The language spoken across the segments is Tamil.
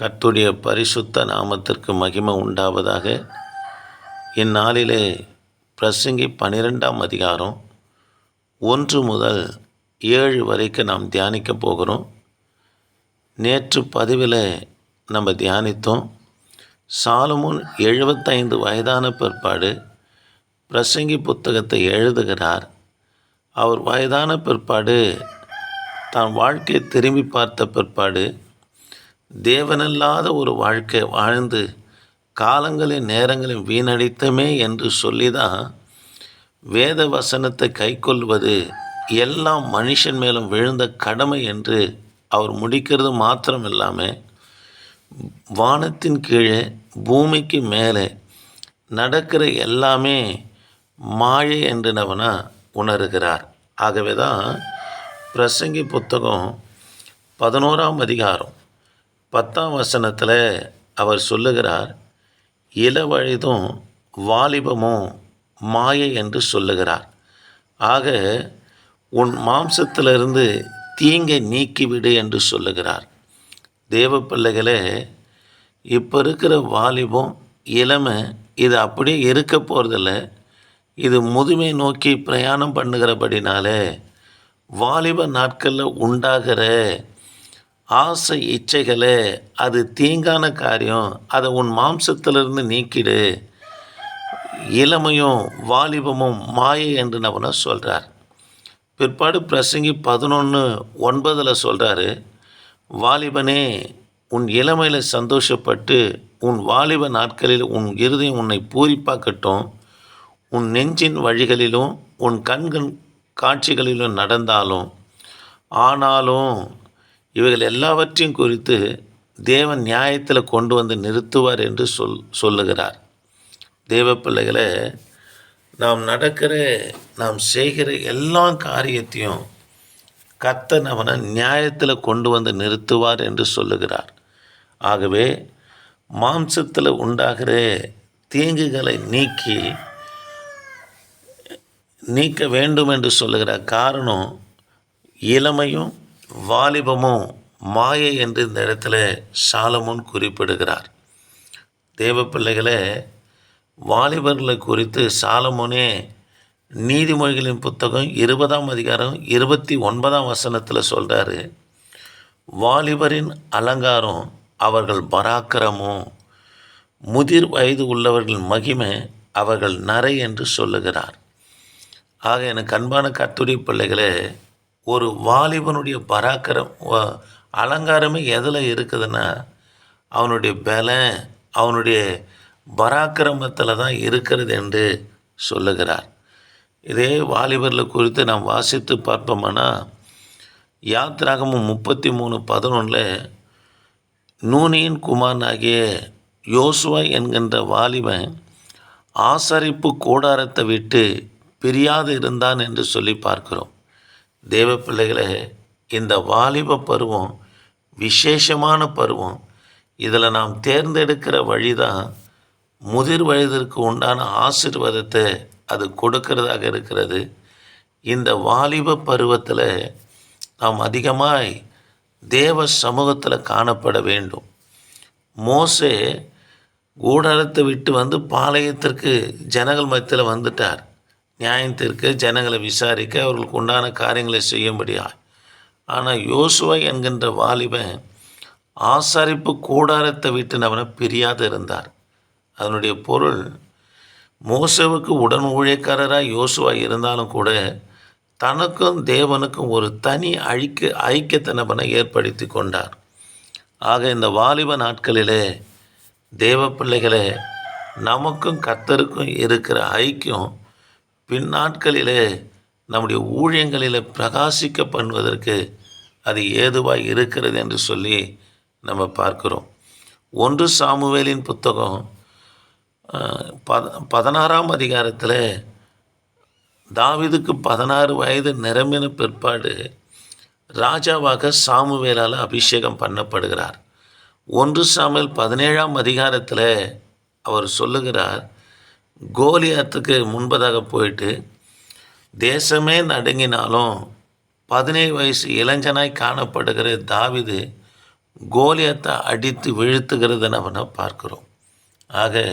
கர்த்துடைய பரிசுத்த நாமத்திற்கு மகிமை உண்டாவதாக. இந்நாளிலே பிரசங்கி பன்னிரெண்டாம் அதிகாரம் ஒன்று முதல் ஏழு வரைக்கும் நாம் தியானிக்க போகிறோம். நேற்று பதிவில் நம்ம தியானித்தோம். சாலமுன் எழுபத்தைந்து வயதான பிற்பாடு பிரசங்கி புத்தகத்தை எழுதுகிறார். அவர் வயதான பிற்பாடு தான் வாழ்க்கையை திரும்பி பார்த்த பிற்பாடு தேவனல்லாத ஒரு வாழ்க்கை வாழ்ந்து காலங்களின் நேரங்களில் வீணடித்தமே என்று சொல்லி தான் வேத வசனத்தை கைக்கொள்வது எல்லாம் மனுஷன் மேலும் விழுந்த கடமை என்று அவர் முடிக்கிறது மாத்திரம் இல்லாமல் வானத்தின் கீழே பூமிக்கு மேலே நடக்கிற எல்லாமே மாயை என்றனவனா உணர்கிறார். ஆகவே தான் பிரசங்கி புத்தகம் பதினோராம் அதிகாரம் பத்தாம் வசனத்தில் அவர் சொல்லுகிறார் இளவயதும் வாலிபமும் மாயை என்று சொல்லுகிறார். ஆக உன் மாம்சத்திலிருந்து தீங்கை நீக்கிவிடு என்று சொல்லுகிறார். தேவ பிள்ளைகளே இப்போ இருக்கிற வாலிபம் இளமை இது அப்படியே இருக்க போகிறதில்ல இது முதுமை நோக்கி பிரயாணம் பண்ணுகிறபடினாலே வாலிப நாட்களில் உண்டாகிற ஆசை இச்சைகளே அது தீங்கான காரியம். அதை உன் மாம்சத்திலிருந்து நீக்கிடு. இளமையும் வாலிபமும் மாயை என்று நபனை சொல்கிறார் பிற்பாடு பிரசங்கி பதினொன்று ஒன்பதில் சொல்கிறாரு வாலிபனே உன் இளமையில் சந்தோஷப்பட்டு உன் வாலிப நாட்களில் உன் இருதயம் உன்னை பூரிப்பாக்கட்டும். உன் நெஞ்சின் வழிகளிலும் உன் கண்கள் காட்சிகளிலும் நடந்தாலும் ஆனாலும் இவைகள் எல்லாவற்றையும் குறித்து தேவன் நியாயத்தில் கொண்டு வந்து நிறுத்துவார் என்று சொல் சொல்லுகிறார். தேவ பிள்ளைகளை நாம் நடக்கிற நாம் செய்கிற எல்லா காரியத்தையும் கத்தனவனை நியாயத்தில் கொண்டு வந்து நிறுத்துவார் என்று சொல்லுகிறார். ஆகவே மாம்சத்தில் உண்டாகிற தீங்குகளை நீக்கி நீக்க வேண்டும் என்று சொல்லுகிற காரணம் இளமையும் வாலிபமும் மாயை என்று இந்த இடத்துல சாலமுன் குறிப்பிடுகிறார். தேவ பிள்ளைகளை வாலிபர்களை குறித்து சாலமோனே நீதிமொழிகளின் புத்தகம் இருபதாம் அதிகாரம் இருபத்தி ஒன்பதாம் வசனத்தில் சொல்கிறாரு வாலிபரின் அலங்காரம் அவர்கள் பராக்கிரமும் முதிர் வயது உள்ளவர்களின் மகிமை அவர்கள் நரை என்று சொல்லுகிறார். ஆக எனக்கு அன்பான கத்துடி பிள்ளைகளே ஒரு வாலிபனுடைய பராக்கிரம் அலங்காரமே எதில் இருக்குதுன்னா அவனுடைய பலம் அவனுடைய பராக்கிரமத்தில் தான் இருக்கிறது என்று சொல்லுகிறார். இதே வாலிபரில் குறித்து நாம் வாசித்து பார்ப்போம்னா யாத்ராகமும் முப்பத்தி மூணு பதினொன்றில் நூனியின் குமாரனாகிய யோசுவா என்கின்ற வாலிபன் ஆசரிப்பு கூடாரத்தை விட்டு பிரியாது இருந்தான் என்று சொல்லி பார்க்கிறோம். தேவ பிள்ளைகளே இந்த வாலிப பருவம் விசேஷமான பருவம். இதில் நாம் தேர்ந்தெடுக்கிற வழி தான் முதிர் வயதிற்கு உண்டான ஆசீர்வாதத்தை அது கொடுக்கிறதாக இருக்கிறது. இந்த வாலிப பருவத்தில் நாம் அதிகமாய் தேவ சமூகத்தில் காணப்பட வேண்டும். மோசே கூடாரத்தை விட்டு வந்து பாளையத்திற்கு ஜனங்கள் மத்தியில் வந்துட்டார். நியாயத்திற்கு ஜனங்களை விசாரிக்க அவர்களுக்கு உண்டான காரியங்களை செய்யும்படியாய். ஆனால் யோசுவா என்கின்ற வாலிபன் ஆசாரிப்பு கூடாரத்தை விட்டு அவனை பிரியாது இருந்தார். அதனுடைய பொருள் மோசவுக்கு உடன் ஊழியக்காரராக யோசுவா இருந்தாலும் கூட தனக்கும் தேவனுக்கும் ஒரு தனி அழிக்க ஐக்கியத்தை நபனை ஏற்படுத்தி கொண்டார். ஆக இந்த வாலிப நாட்களிலே தேவ பிள்ளைகளே நமக்கும் கத்தருக்கும் இருக்கிற ஐக்கியம் பின் நாட்களிலே நம்முடைய ஊழியங்களில் பிரகாசிக்க பண்ணுவதற்கு அது ஏதுவாக இருக்கிறது என்று சொல்லி நம்ம பார்க்கிறோம். ஒன்று சாமுவேலின் புத்தகம் பத பதினாறாம் அதிகாரத்தில் தாவிதுக்கு பதினாறு வயது நிரம்பின பிற்பாடு ராஜாவாக சாமுவேலால் அபிஷேகம் பண்ணப்படுகிறார். ஒன்று சாமுவேல் பதினேழாம் அதிகாரத்தில் அவர் சொல்லுகிறார் கோலியாத்துக்கு முன்பதாக போயிட்டு தேசமே நடுங்கினாலும் பதினேழு வயசு இளைஞனாய் காணப்படுகிற தாவிது கோலியத்தை அடித்து வீழ்த்துகிறத நம்ம பார்க்குறோம். ஆக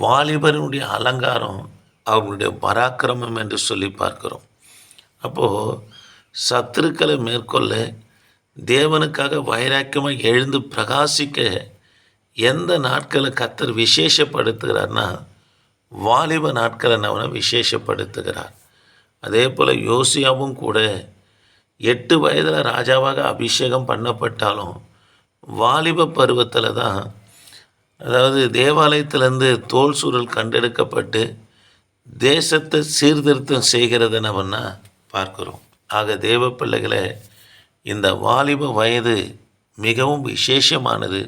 வாலிபனுடைய அலங்காரம் அவர்களுடைய பராக்கிரமம் என்று சொல்லி பார்க்கிறோம். அப்போது சத்துருக்களை மேற்கொள்ள தேவனுக்காக வைராக்கியமாக எழுந்து பிரகாசிக்க எந்த நாட்களை கத்தர் விசேஷப்படுத்துகிறார்னா வாலிப நாட்களை அவனை விசேஷப்படுத்துகிறார். அதே போல் யோசியாவும் கூட எட்டு வயதில் ராஜாவாக அபிஷேகம் பண்ணப்பட்டாலும் வாலிப பருவத்தில் தான் அதாவது தேவாலயத்திலேருந்து தோல் சுருள் கண்டெடுக்கப்பட்டு தேசத்தை சீர்திருத்தம் செய்கிறது நம்மன்னா பார்க்குறோம். ஆக தேவ பிள்ளைகளை இந்த வாலிப வயது மிகவும் விசேஷமானது.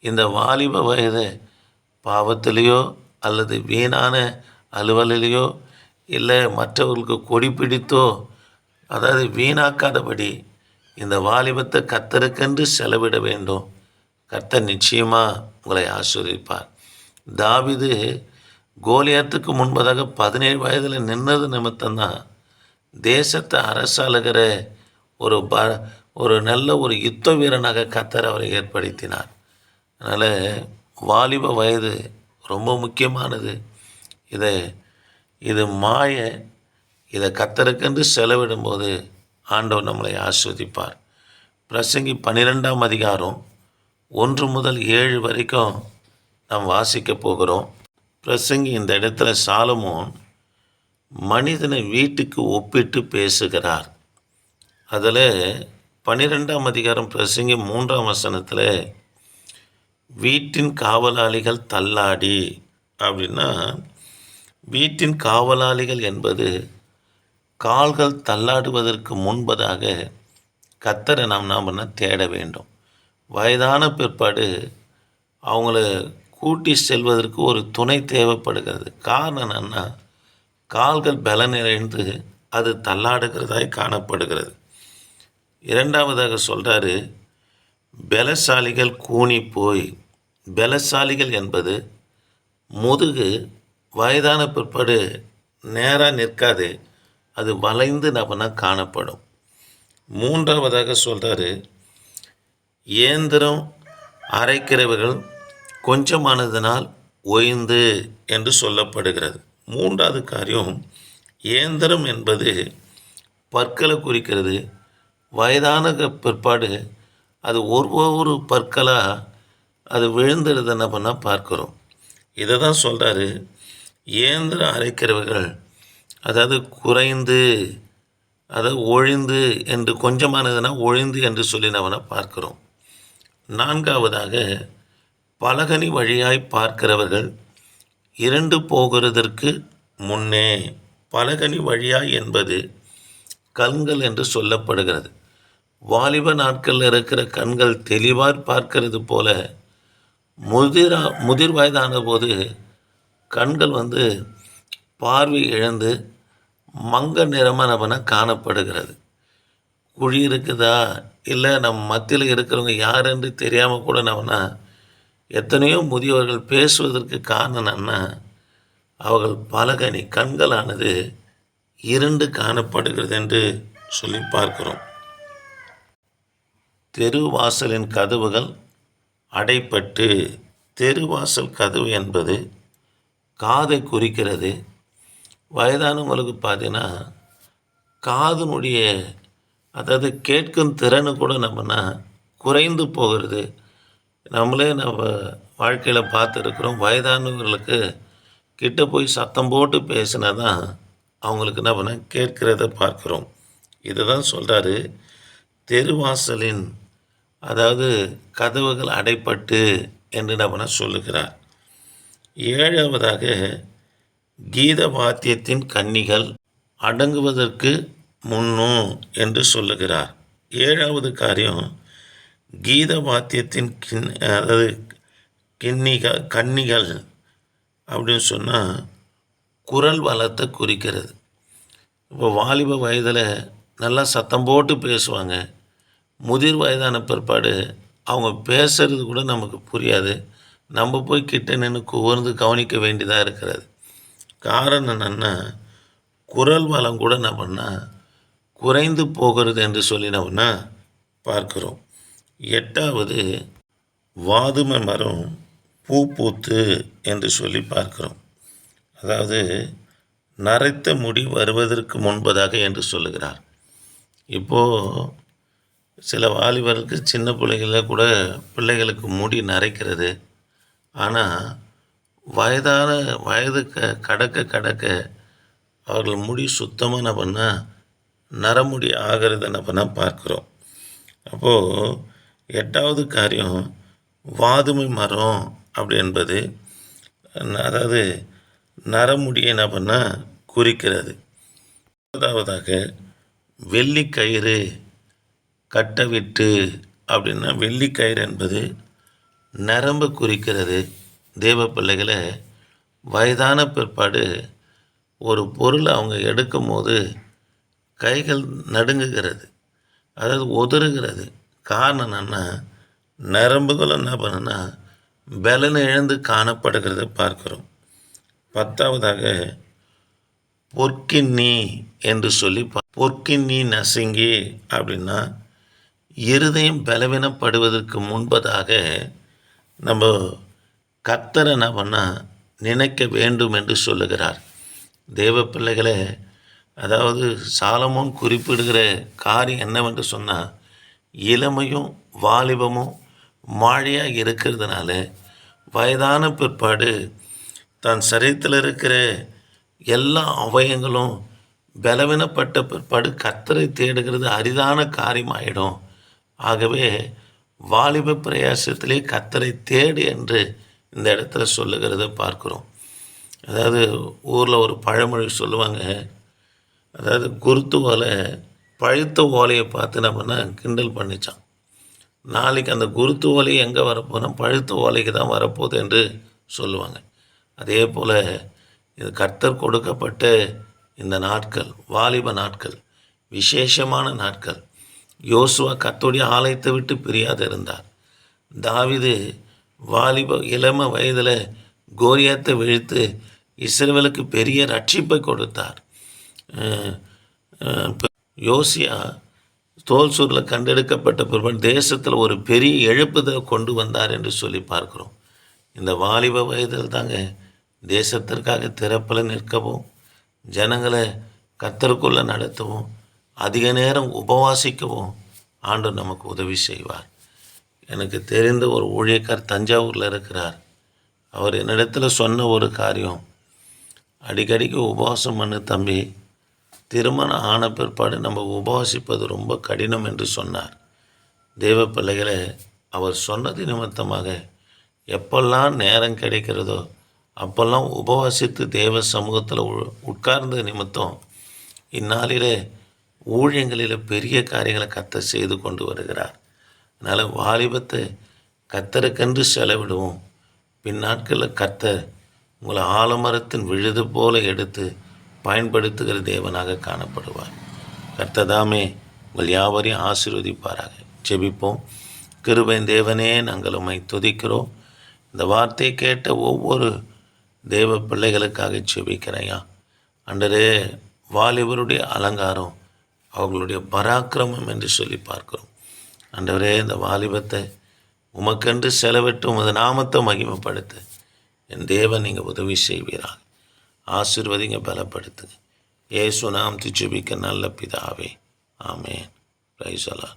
இந்த வாலிப வயது பாவத்திலேயோ அல்லது வீணான அலுவலிலேயோ இல்லை மற்றவர்களுக்கு கொடி பிடித்தோ அதாவது வீணாக்காதபடி இந்த வாலிபத்தை கத்தருக்கென்று செலவிட வேண்டும். கர்த்தர் நிச்சயமாக உங்களை ஆசிரியப்பார் தாவிது கோலியாத்துக்கு முன்பதாக பதினேழு வயதில் நின்றது நிமித்தம்தான் தேசத்தை அரசாளுகிற ஒரு ப ஒரு நல்ல ஒரு யுத்த வீரனாக கத்தர் அவரை ஏற்படுத்தினார். அதனால் வாலிப வயது ரொம்ப முக்கியமானது. இதை இது மாய இதை கத்தருக்கென்று செலவிடும்போது ஆண்டவர் நம்மளை ஆஸ்வதிப்பார். பிரசங்கி பன்னிரெண்டாம் அதிகாரம் ஒன்று முதல் ஏழு வரைக்கும் நாம் வாசிக்க போகிறோம். பிரசங்கி இந்த இடத்துல சாலமோன் மனிதனை வீட்டுக்கு ஒப்பிட்டு பேசுகிறார். அதில் பன்னிரெண்டாம் அதிகாரம் பிரசங்கி மூன்றாம் வசனத்தில் வீட்டின் காவலாளிகள் தள்ளாடி அப்படின்னா வீட்டின் காவலாளிகள் என்பது கால்கள் தள்ளாடுவதற்கு முன்பதாக கத்தரை நாம் நாம் என்ன தேட வேண்டும். வயதான பிற்பாடு அவங்கள கூட்டி செல்வதற்கு ஒரு துணை தேவைப்படுகிறது. காரணம் என்னன்னா கால்கள் பலனிழந்து அது தள்ளாடுகிறதாய் காணப்படுகிறது. இரண்டாவதாக சொல்கிறாரு பலசாலிகள் கூனி போய் பலசாலிகள் என்பது முதுகு வயதான பிற்பாடு நேராக நிற்காது அது வளைந்து நபனாக காணப்படும். மூன்றாவதாக சொல்கிறாரு இயந்திரம் அரைக்கிறவர்கள் கொஞ்சமானதினால் ஒய்ந்து என்று சொல்லப்படுகிறது. மூன்றாவது காரியம் இயந்திரம் என்பது பற்களை குறிக்கிறது வயதான பிற்பாடு அது ஒரு ஒரு பற்களாக அது விழுந்துடுது என்ன பண்ணால் பார்க்குறோம். இதை தான் சொல்கிறாரு இயந்திரம் அரைக்கிறவர்கள் அதாவது குறைந்து அதாவது ஒழிந்து என்று கொஞ்சமானதுன்னா ஒழிந்து என்று சொல்லி நம்ம பார்க்கிறோம். நான்காவதாக பலகனி வழியாய் பார்க்கிறவர்கள் இரண்டு போகிறதற்கு முன்னே பலகனி வழியாய் என்பது கல்கள் என்று சொல்லப்படுகிறது. வாலிப நாட்களில் இருக்கிற கண்கள் தெளிவாக பார்க்கிறது போல முதிரா முதிர் வயதான போது கண்கள் வந்து பார்வை இழந்து மங்க நிறமாக காணப்படுகிறது. குழி இருக்குதா? இல்லை நம்ம மத்தியில் இருக்கிறவங்க யார் என்று தெரியாமல் கூட நம்மனா எத்தனையோ முதியவர்கள் பேசுவதற்கு காரணம் என்ன அவர்கள் பலகனி கண்களானது இருண்டு காணப்படுகிறது என்று சொல்லி பார்க்கிறோம். தெருவாசலின் கதவுகள் அடைப்பட்டு தெருவாசல் கதவு என்பது காதை குறிக்கிறது. வயதானவங்களுக்கு பார்த்தீங்கன்னா காதனுடைய அதாவது கேட்கும் திறனு கூட நம்மனா குறைந்து போகிறது. நம்மளே நம்ம வாழ்க்கையில் பார்த்துருக்குறோம் வயதானவர்களுக்கு கிட்ட போய் சத்தம் போட்டு பேசினா தான் அவங்களுக்கு என்ன பண்ண கேட்கிறத பார்க்குறோம். இதை தான் சொல்கிறாரு தெருவாசலின் அதாவது கதவுகள் அடைப்பட்டு என்று நம்ம சொல்லுகிறார். ஏழாவதாக கீத வாத்தியத்தின் கன்னிகள் அடங்குவதற்கு முன்னும் என்று சொல்லுகிறார். ஏழாவது காரியம் கீத வாத்தியத்தின் கிண் அதாவது கிண்ணிகள் கன்னிகள் அப்படின்னு சொன்னால் குரல் வளத்தை குறிக்கிறது. இப்போ வாலிப வயதில் நல்லா சத்தம் போட்டு பேசுவாங்க. முதிர் வயதான பிற்பாடு அவங்க பேசுறது கூட நமக்கு புரியாது. நம்ம போய் கிட்ட நின்று கூர்ந்து கவனிக்க வேண்டியதாக இருக்கிறது. காரணம் என்னென்னா குரல் வளம் கூட என்ன பண்ணால் குறைந்து போகிறது என்று சொல்லி நம்ம பார்க்குறோம். எட்டாவது வாதுமை மரம் பூ பூத்து என்று சொல்லி பார்க்கிறோம். அதாவது நரைத்த முடி வருவதற்கு முன்பதாக என்று சொல்லுகிறார். இப்போது சில வாலிபருக்கு சின்ன பிள்ளைகளில் கூட பிள்ளைகளுக்கு முடி நரைக்கிறது. ஆனால் வயதான வயது க கடக்க கடக்க அவர்கள் முடி சுத்தமாக என்ன பண்ணால் நரமுடி ஆகிறது என்ன பண்ணால் பார்க்குறோம். அப்போது எட்டாவது காரியம் வாதுமை மரம் அப்படி என்பது அதாவது நரமுடியை என்ன பண்ணால் குறிக்கிறது. முதலாவதாக வெள்ளிக்கயிறு கட்டவிட்டு அப்படின்னா வெள்ளிக்கயிறு என்பது நரம்பு குறிக்கிறது. தேவ பிள்ளைகளை வயதான பிற்பாடு ஒரு பொருளை அவங்க எடுக்கும்போது கைகள் நடுங்குகிறது. அதாவது உதறுகிறது காரணம் என்னென்னா நரம்புகள் என்ன பண்ணுன்னா பலன் இழந்து காணப்படுகிறத பார்க்கிறோம். பத்தாவதாக பொற்கிண்ணி என்று சொல்லி பா- பொற்கிண்ணி நசுங்கி அப்படின்னா இருதயம் பலவீனப்படுவதற்கு முன்பதாக நம்ம கத்தரை என்ன பண்ணால் நினைக்க வேண்டும் என்று சொல்லுகிறார். தேவ பிள்ளைகளை அதாவது சாலமோன் குறிப்பிடுகிற காரியம் என்னவென்று சொன்னால் இளமையும் வாலிபமும் மாழையாக இருக்கிறதுனால வயதான பிற்பாடு தன் சரீரத்தில் இருக்கிற எல்லா அவயங்களும் பலவீனப்பட்ட பிற்பாடு கத்தரை தேடுகிறது அரிதான காரியமாயிடும். ஆகவே வாலிப பிரயாசத்திலே கத்தரை தேடு என்று இந்த இடத்துல சொல்லுகிறத பார்க்குறோம். அதாவது ஊரில் ஒரு பழமொழி சொல்லுவாங்க. அதாவது குருத்து ஓலை பழுத்த ஓலையை பார்த்து நம்மனா கிண்டல் பண்ணிச்சான். நாளைக்கு அந்த குருத்து ஓலை எங்கே வரப்போனால் பழுத்த ஓலைக்கு தான் வரப்போகுது என்று சொல்லுவாங்க. அதே போல் இது கர்த்தர் கொடுக்கப்பட்ட இந்த நாட்கள் வாலிப நாட்கள் விசேஷமான நாட்கள் யோசுவா கத்தோடைய ஆலயத்தை விட்டு பிரியாது இருந்தார். தாவிது வாலிப இளம வயதில் கோரியாத்தை விழித்து இஸ்ரேவலுக்கு பெரிய ரட்சிப்பை கொடுத்தார். யோசியா தோல்சூரில் கண்டெடுக்கப்பட்ட பிற்பாடு தேசத்தில் ஒரு பெரிய எழுப்புதலை கொண்டு வந்தார் என்று சொல்லி பார்க்கிறோம். இந்த வாலிப வயதில் தாங்க தேசத்திற்காக திறப்பில் நிற்கவும் ஜனங்களை கத்தருக்குள்ளே நடத்தவும் அதிக நேரம் உபவாசிக்கவும் ஆண்டு நமக்கு உதவி செய்வார். எனக்கு தெரிந்த ஒரு ஊழியக்கார் தஞ்சாவூரில் இருக்கிறார். அவர் என்னிடத்தில் சொன்ன ஒரு காரியம் அடிக்கடிக்கு உபவாசம் பண்ணு தம்பி திருமணம் ஆன பிற்பாடு நம்ம உபவாசிப்பது ரொம்ப கடினம் என்று சொன்னார். தேவ பிள்ளைகளை அவர் சொன்னது நிமித்தமாக எப்பெல்லாம் நேரம் கிடைக்கிறதோ அப்பெல்லாம் உபவாசித்து தேவ சமூகத்தில் உ- உட்கார்ந்த நிமித்தம் இந்நாளிலே ஊழியங்களில் பெரிய காரியங்களை கத்த செய்து கொண்டு வருகிறார். அதனால் வாலிபத்தை கத்தருக்கென்று செலவிடுவோம். பின்னாட்களில் கத்தர் உங்களை ஆலமரத்தின் விழுது போல எடுத்து பயன்படுத்துகிற தேவனாக காணப்படுவார். கர்த்ததாமே உங்கள் யாவரையும் ஆசீர்வதிப்பாராக. ஜெபிப்போம். கிருபையின் தேவனே நாங்கள் உம்மை துதிக்கிறோம். இந்த வார்த்தையை கேட்ட ஒவ்வொரு தேவ பிள்ளைகளுக்காக ஜெபிக்கிறையா அன்றரே வாலிபருடைய அலங்காரம் அவர்களுடைய பராக்கிரமம் என்று சொல்லி பார்க்கிறோம். ஆண்டவரே இந்த வாலிபத்தை உமக்கென்று செலவிட்டு உமது நாமத்தை மகிமைப்படுத்த என் தேவன் நீங்கள் உதவி செய்வீராக. ஆசிர்வதிங்க பலப்படுத்துங்க. ஏசு நாம் திச்சுபிக்க நல்ல பிதாவே. ஆமேன். பிரைசலா